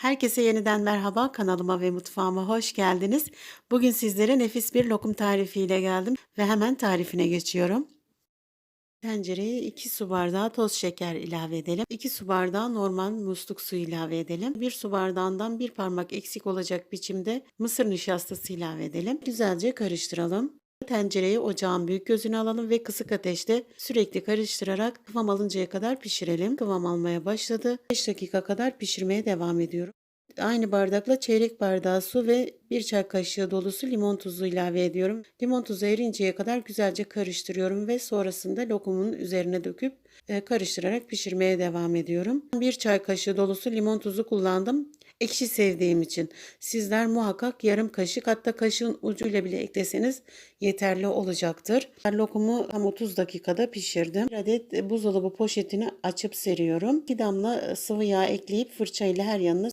Herkese yeniden merhaba kanalıma ve mutfağıma hoş geldiniz. Bugün sizlere nefis bir lokum tarifiyle geldim ve hemen tarifine geçiyorum. Tencereye 2 su bardağı toz şeker ilave edelim. 2 su bardağı normal musluk suyu ilave edelim. 1 su bardağından bir parmak eksik olacak biçimde mısır nişastası ilave edelim. Güzelce karıştıralım. Tencereyi ocağın büyük gözüne alalım ve kısık ateşte sürekli karıştırarak kıvam alıncaya kadar pişirelim. Kıvam almaya başladı. 5 dakika kadar pişirmeye devam ediyorum. Aynı bardakla çeyrek bardağı su ve bir çay kaşığı dolusu limon tuzu ilave ediyorum. Limon tuzu erinceye kadar güzelce karıştırıyorum ve sonrasında lokumun üzerine döküp e, karıştırarak pişirmeye devam ediyorum. Bir çay kaşığı dolusu limon tuzu kullandım. Ekşi sevdiğim için. Sizler muhakkak yarım kaşık hatta kaşığın ucuyla bile ekleseniz yeterli olacaktır. Lokumu tam 30 dakikada pişirdim. Bir adet buzdolabı poşetini açıp seriyorum. 2 damla sıvı yağ ekleyip fırçayla her yanına